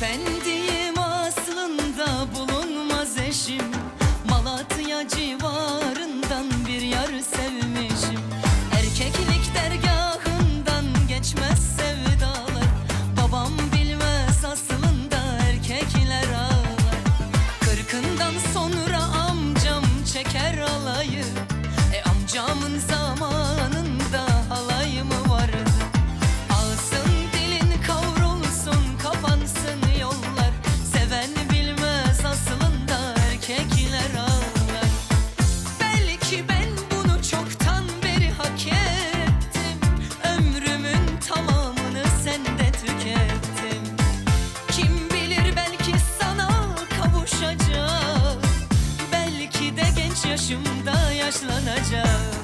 Efendim Başımda yaşlanacağım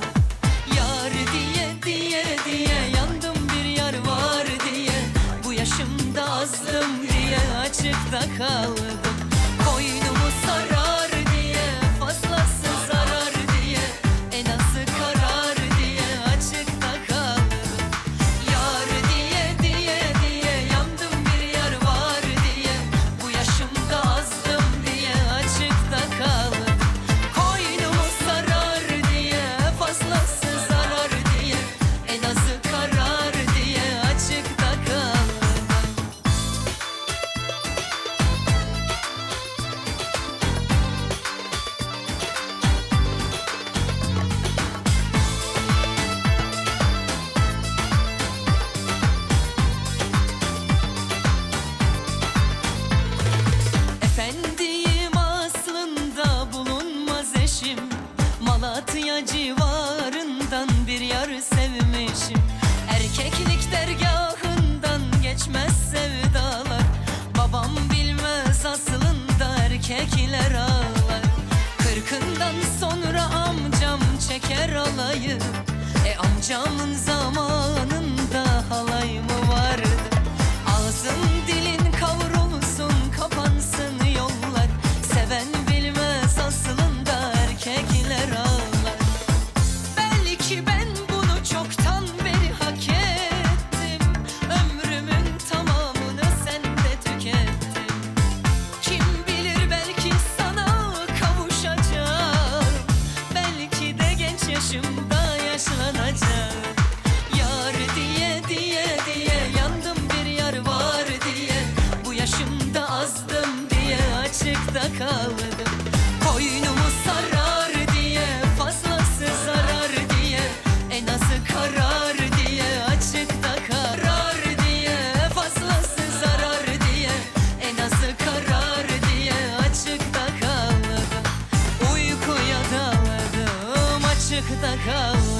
Yar diye diye diye Yandım bir yar var diye. Bu yaşımda azdım diye Açıkta kaldım. kicking. shoes. uzakta kal.